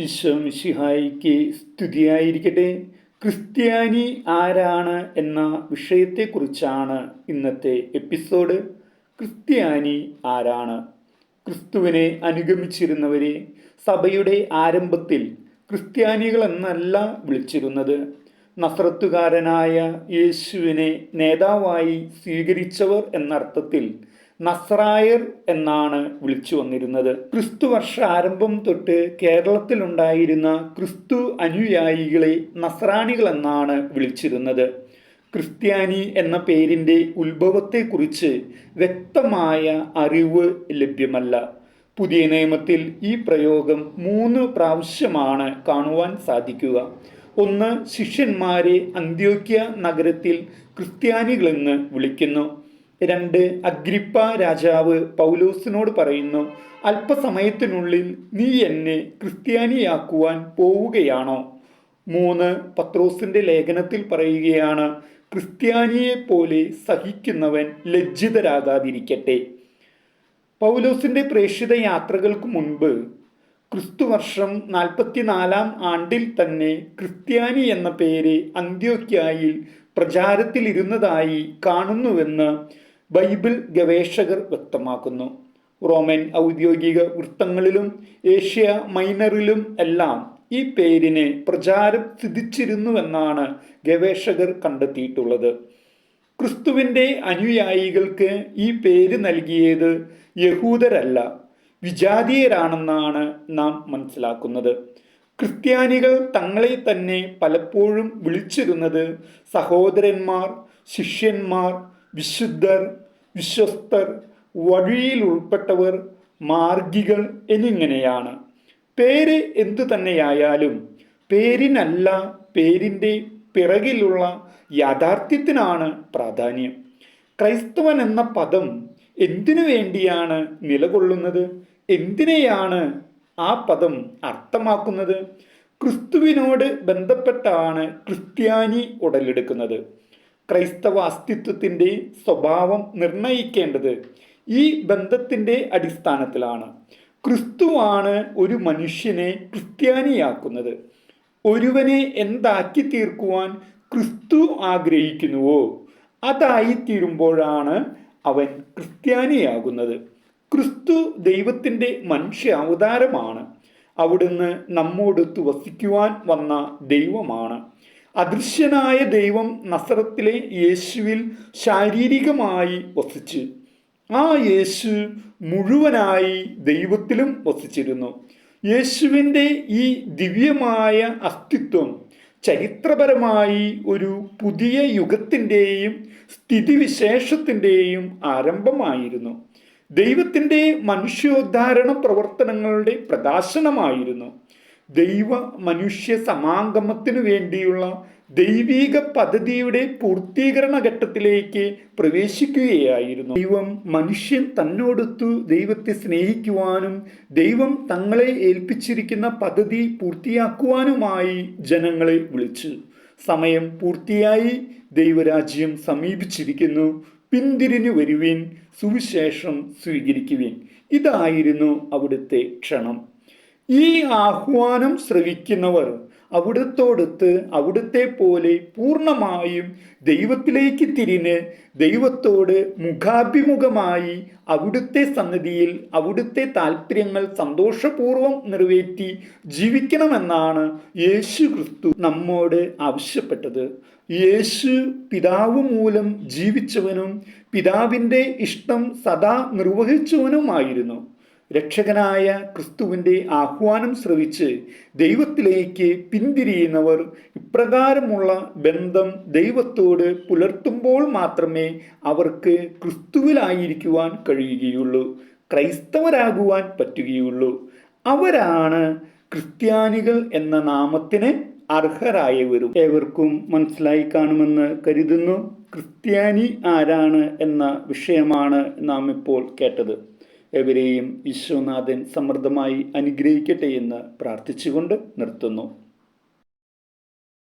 ഈശോ ശിഹായിക്ക് സ്തുതിയായിരിക്കട്ടെ. ക്രിസ്ത്യാനി ആരാണ് എന്ന വിഷയത്തെക്കുറിച്ചാണ് ഇന്നത്തെ എപ്പിസോഡ്. ക്രിസ്ത്യാനി ആരാണ്? ക്രിസ്തുവിനെ അനുഗമിച്ചിരുന്നവരെ സഭയുടെ ആരംഭത്തിൽ ക്രിസ്ത്യാനികൾ എന്നല്ല വിളിച്ചിരുന്നത്. നസ്രത്തുകാരനായ യേശുവിനെ നേതാവായി സ്വീകരിച്ചവർ എന്നർത്ഥത്തിൽ നസ്രായർ എന്നാണ് വിളിച്ചു വന്നിരുന്നത്. ക്രിസ്തു വർഷ ആരംഭം തൊട്ട് കേരളത്തിലുണ്ടായിരുന്ന ക്രിസ്തു അനുയായികളെ നസ്രാണികൾ എന്നാണ് വിളിച്ചിരുന്നത്. ക്രിസ്ത്യാനി എന്ന പേരിന്റെ ഉത്ഭവത്തെക്കുറിച്ച് വ്യക്തമായ അറിവ് ലഭ്യമല്ല. പുതിയ നിയമത്തിൽ ഈ പ്രയോഗം മൂന്ന് പ്രാവശ്യമാണ് കാണുവാൻ സാധിക്കുക. ഒന്ന് ശിഷ്യന്മാരെ അന്ത്യോക്യ നഗരത്തിൽ ക്രിസ്ത്യാനികളെന്ന് വിളിക്കുന്നു. രണ്ട് അഗ്രിപ്പ രാജാവ് പൗലോസിനോട് പറയുന്നു അല്പസമയത്തിനുള്ളിൽ നീ എന്നെ ക്രിസ്ത്യാനിയാക്കുവാൻ പോവുകയാണോ? മൂന്ന് പത്രോസിന്റെ ലേഖനത്തിൽ പറയുകയാണ് ക്രിസ്ത്യാനിയെ പോലെ സഹിക്കുന്നവൻ ലജ്ജിതരാകാതിരിക്കട്ടെ. പൗലോസിന്റെ പ്രേക്ഷിത യാത്രകൾക്ക് മുൻപ് ക്രിസ്തുവർഷം നാൽപ്പത്തിനാലാം ആണ്ടിൽ തന്നെ ക്രിസ്ത്യാനി എന്ന പേര് അന്ത്യോക്യായിൽ പ്രചാരത്തിലിരുന്നതായി കാണുന്നുവെന്ന് ബൈബിൾ ഗവേഷകർ വ്യക്തമാക്കുന്നു. റോമൻ ഔദ്യോഗിക വൃത്തങ്ങളിലും ഏഷ്യ മൈനറിലും എല്ലാം ഈ പേരിന് പ്രചാരം സ്ഥിതിച്ചിരുന്നുവെന്നാണ് ഗവേഷകർ കണ്ടെത്തിയിട്ടുള്ളത്. ക്രിസ്തുവിന്റെ അനുയായികൾക്ക് ഈ പേര് നൽകിയത് യഹൂദരല്ല വിജാതീയരാണെന്നാണ് നാം മനസ്സിലാക്കുന്നത്. ക്രിസ്ത്യാനികൾ തങ്ങളെ തന്നെ പലപ്പോഴും വിളിച്ചിരുന്നത് സഹോദരന്മാർ ശിഷ്യന്മാർ വിശുദ്ധർ വിശ്വസ്തർ വഴിയിൽ ഉൾപ്പെട്ടവർ മാർഗികൾ എന്നിങ്ങനെയാണ്. പേര് എന്തു തന്നെയായാലും പേരിനല്ല പേരിന്റെ പിറകിലുള്ള യാഥാർത്ഥ്യത്തിനാണ് പ്രാധാന്യം. ക്രൈസ്തവൻ എന്ന പദം എന്തിനു വേണ്ടിയാണ് നിലകൊള്ളുന്നത്? എന്തിനെയാണ് ആ പദം അർത്ഥമാക്കുന്നത്? ക്രിസ്തുവിനോട് ബന്ധപ്പെട്ടാണ് ക്രിസ്ത്യാനി ഉടലെടുക്കുന്നത്. ക്രൈസ്തവ അസ്തിത്വത്തിന്റെ സ്വഭാവം നിർണയിക്കേണ്ടത് ഈ ബന്ധത്തിന്റെ അടിസ്ഥാനത്തിലാണ്. ക്രിസ്തുവാണ് ഒരു മനുഷ്യനെ ക്രിസ്ത്യാനിയാക്കുന്നത്. ഒരുവനെ എന്താക്കി തീർക്കുവാൻ ക്രിസ്തു ആഗ്രഹിക്കുന്നുവോ? അതായി തീരുമ്പോഴാണ് അവൻ ക്രിസ്ത്യാനിയാകുന്നത്. ക്രിസ്തു ദൈവത്തിന്റെ മനുഷ്യ അവതാരമാണ്. അവിടുന്ന് നമ്മോടൊത്ത് വസിക്കുവാൻ വന്ന ദൈവമാണ്. അദൃശ്യനായ ദൈവം നസറത്തിലെ യേശുവിൽ ശാരീരികമായി വസിച്ച് ആ യേശു മുഴുവനായി ദൈവത്തിലും വസിച്ചിരുന്നു. യേശുവിന്റെ ഈ ദിവ്യമായ അസ്തിത്വം ചരിത്രപരമായി ഒരു പുതിയ യുഗത്തിന്റെയും സ്ഥിതിവിശേഷത്തിന്റെയും ആരംഭമായിരുന്നു. ദൈവത്തിന്റെ മനുഷ്യോദ്ധാരണ പ്രവർത്തനങ്ങളുടെ പ്രകാശനമായിരുന്നു ദൈവ മനുഷ്യ സമാഗമത്തിനു വേണ്ടിയുള്ള ദൈവീക പദ്ധതിയുടെ പൂർത്തീകരണ ഘട്ടത്തിലേക്ക് പ്രവേശിക്കുകയായിരുന്നു. ദൈവം മനുഷ്യൻ തന്നോടൊത്തു ദൈവത്തെ സ്നേഹിക്കുവാനും ദൈവം തങ്ങളെ ഏൽപ്പിച്ചിരിക്കുന്ന പദ്ധതി പൂർത്തിയാക്കുവാനുമായി ജനങ്ങളെ വിളിച്ചു. സമയം പൂർത്തിയായി ദൈവരാജ്യം സമീപിച്ചിരിക്കുന്നു. പിന്തിരിഞ്ഞു വരുവിൻ സുവിശേഷം സ്വീകരിക്കുവിൻ. ഇതായിരുന്നു അവിടുത്തെ ക്ഷണം. ഈ ആഹ്വാനം ശ്രവിക്കുന്നവർ അവിടത്തോടുത്ത് അവിടുത്തെ പോലെ പൂർണമായും ദൈവത്തിലേക്ക് തിരിഞ്ഞ് ദൈവത്തോട് മുഖാഭിമുഖമായി അവിടുത്തെ സന്നിധിയിൽ അവിടുത്തെ താല്പര്യങ്ങൾ സന്തോഷപൂർവം നിറവേറ്റി ജീവിക്കണമെന്നാണ് യേശു ക്രിസ്തു നമ്മോട് ആവശ്യപ്പെട്ടത്. യേശു പിതാവ് മൂലം ജീവിച്ചവനും പിതാവിന്റെ ഇഷ്ടം സദാ നിർവഹിച്ചവനുമായിരുന്നു. രക്ഷകനായ ക്രിസ്തുവിന്റെ ആഹ്വാനം ശ്രവിച്ച് ദൈവത്തിലേക്ക് പിന്തിരിയുന്നവർ ഇപ്രകാരമുള്ള ബന്ധം ദൈവത്തോട് പുലർത്തുമ്പോൾ മാത്രമേ അവർക്ക് ക്രിസ്തുവിലായിരിക്കുവാൻ കഴിയുകയുള്ളൂ ക്രൈസ്തവരാകുവാൻ പറ്റുകയുള്ളൂ. അവരാണ് ക്രിസ്ത്യാനികൾ എന്ന നാമത്തിന് അർഹരായവരും. ഏവർക്കും മനസ്സിലായി കാണുമെന്ന് കരുതുന്നു. ക്രിസ്ത്യാനി ആരാണ് എന്ന വിഷയമാണ് നാം ഇപ്പോൾ കേട്ടത്. എവരെയും വിശ്വനാഥൻ സമൃദ്ധമായി അനുഗ്രഹിക്കട്ടെ എന്ന് പ്രാർത്ഥിച്ചുകൊണ്ട് നിർത്തുന്നു.